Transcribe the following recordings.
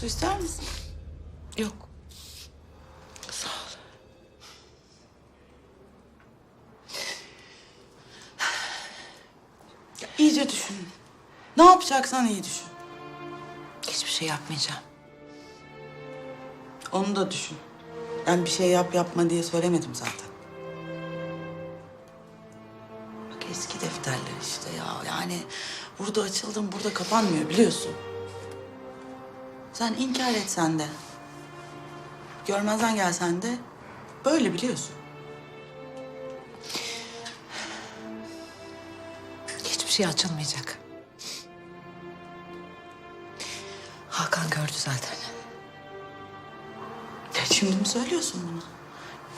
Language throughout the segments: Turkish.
Su ister misin? Yok. Sağ ol. İyice düşün. Ne yapacaksan iyi düşün. Hiçbir şey yapmayacağım. Onu da düşün. Ben bir şey yap yapma diye söylemedim zaten. Bak eski defterler işte ya. Yani burada açıldım burada kapanmıyor biliyorsun. Sen inkar etsen de, görmezden gelsen de böyle biliyorsun. Hiçbir şey açılmayacak. Hakan gördü zaten. Ya Şimdi mi söylüyorsun bunu?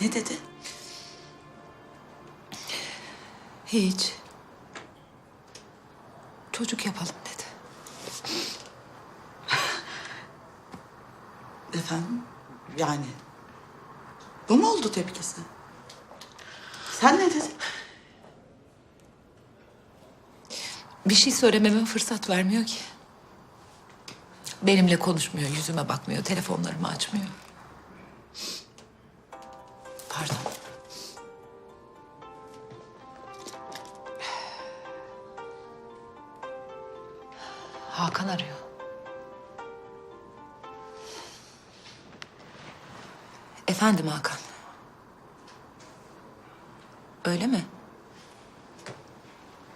Ne dedi? Hiç. Çocuk yapalım dedi. Efendim? Yani bu mu oldu tepkisi? Sen ne dedin? Bir şey söylememe fırsat vermiyor ki. Benimle konuşmuyor, yüzüme bakmıyor, telefonlarımı açmıyor. Pardon. Hakan arıyor. Efendim Hakan. Öyle mi?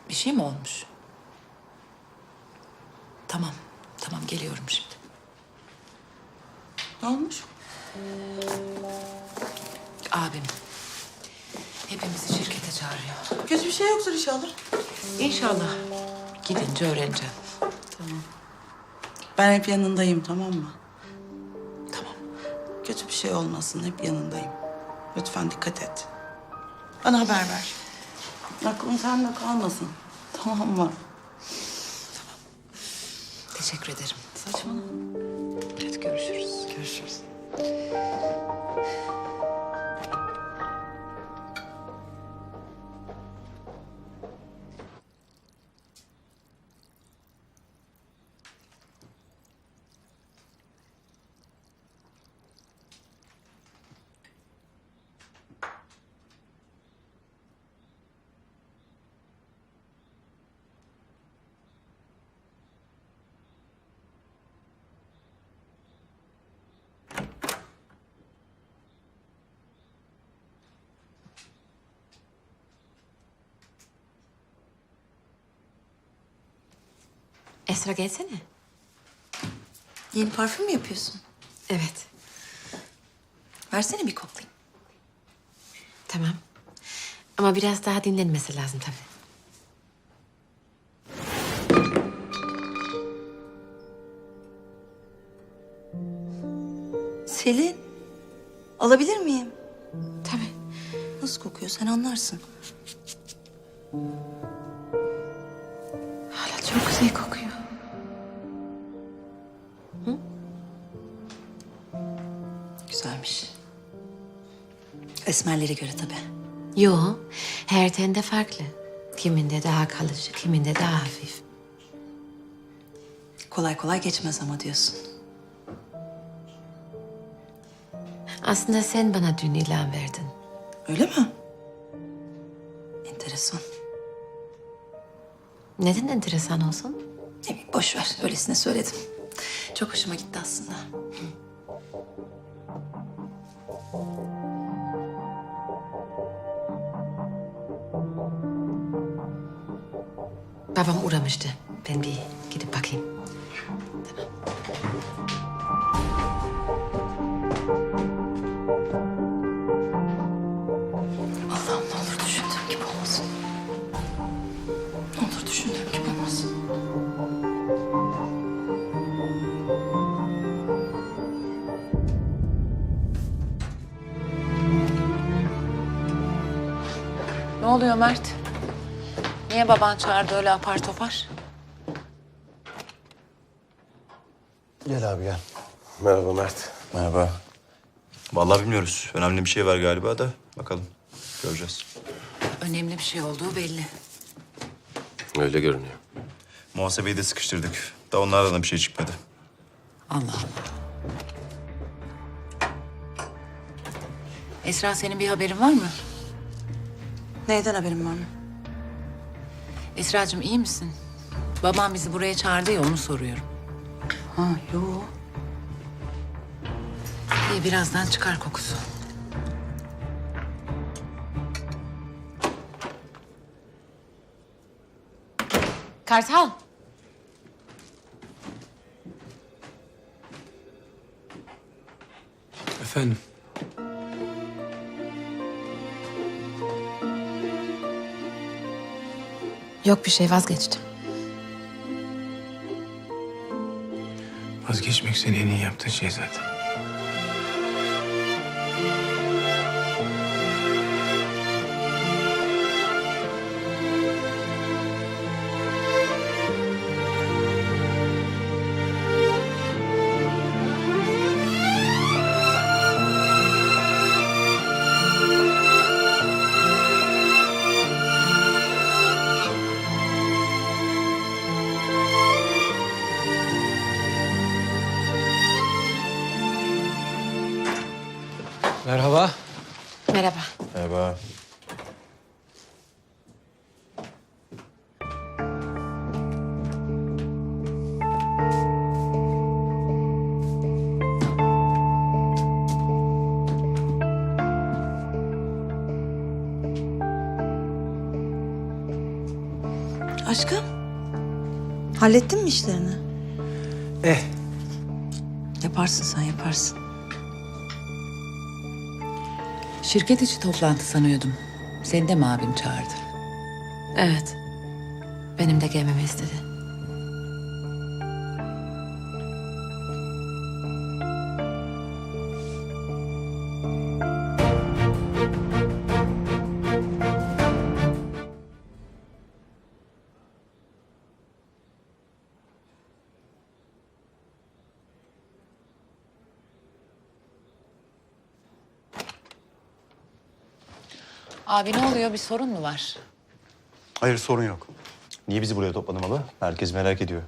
Bir şey mi olmuş? Tamam, tamam geliyorum şimdi. Ne olmuş? Abim hepimizi şirkete çağırıyor. Kötü bir şey yoktur inşallah. İnşallah gidince öğreneceğim. Tamam. Ben hep yanındayım tamam mı? Tamam. Kötü bir şey olmasın hep yanındayım. Lütfen dikkat et. Bana haber ver. Aklın sende kalmasın. Tamam mı? Teşekkür ederim. Saçmalama. Hadi görüşürüz. Görüşürüz. Esra gelsene. Yeni parfüm mü yapıyorsun? Evet. Versene bir koklayayım. Tamam. Ama biraz daha dinlenmesi lazım tabii. Selin. Alabilir miyim? Tabii. Nasıl kokuyor sen anlarsın. Hala çok güzel kokuyor. Güzelmiş. Esmerlere göre tabii. Yo, her tende farklı. Kiminde daha kalıcı, kiminde daha hafif. Kolay kolay geçmez ama diyorsun. Aslında sen bana dün ilan verdin. Öyle mi? Enteresan. Neden enteresan olsun? Ne bileyim boş ver. Öylesine söyledim. Çok hoşuma gitti aslında. Babam uğramıştı. Ben bir gidip bakayım. Allah'ım ne olur düşündüğüm gibi olmasın. Oluyor Mert? Niye baban çağırdı öyle apar topar? Gel abi gel. Merhaba Mert. Merhaba. Vallahi bilmiyoruz. Önemli bir şey var galiba da. Bakalım. Göreceğiz. Önemli bir şey olduğu belli. Öyle görünüyor. Muhasebeyi de sıkıştırdık. Da onlardan da bir şey çıkmadı. Allah Allah. Esra senin bir haberin var mı? Neyden haberin var mı? Esracığım iyi misin? Babam bizi buraya çağırdı ya onu soruyorum. Ha yo. İyi birazdan çıkar kokusu. Kartal. Efendim? Yok bir şey vazgeçtim. Vazgeçmek senin en iyi yaptığın şey zaten. Aşkım. Hallettin mi işlerini? Eh. Yaparsın sen yaparsın. Şirket içi toplantı sanıyordum. Seni de mi abin çağırdı? Evet. Benim de gelmemi istedi. Abi ne oluyor bir sorun mu var? Hayır sorun yok. Niye bizi buraya topladın baba? Herkes merak ediyor.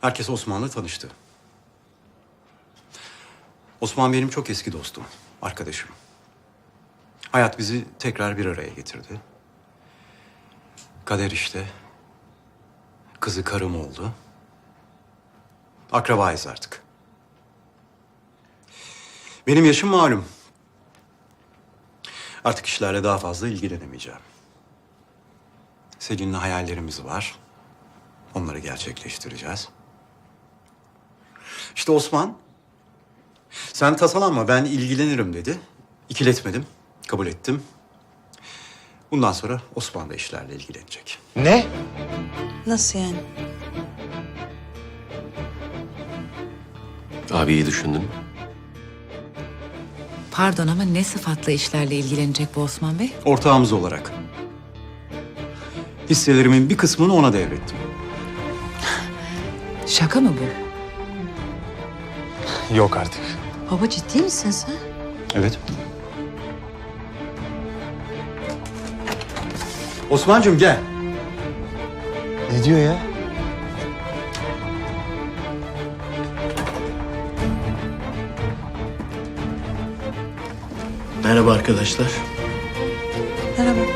Herkes Osman'la tanıştı. Osman benim çok eski dostum, arkadaşım. Hayat bizi tekrar bir araya getirdi. Kader işte. Kızı karım oldu. Akrabayız artık. Benim yaşım malum. Artık işlerle daha fazla ilgilenemeyeceğim. Seninle hayallerimiz var. Onları gerçekleştireceğiz. İşte Osman, sen tasalanma ben ilgilenirim dedi. İkiletmedim, kabul ettim. Bundan sonra Osman da işlerle ilgilenecek. Ne? Nasıl yani? Abi iyi düşündün. Pardon ama ne sıfatla işlerle ilgilenecek bu Osman Bey? Ortağımız olarak. Hisselerimin bir kısmını ona devrettim. Şaka mı bu? Yok artık. Baba ciddi misin sen? Evet. Osman'cığım gel. Ne diyor ya? Merhaba arkadaşlar. Merhaba.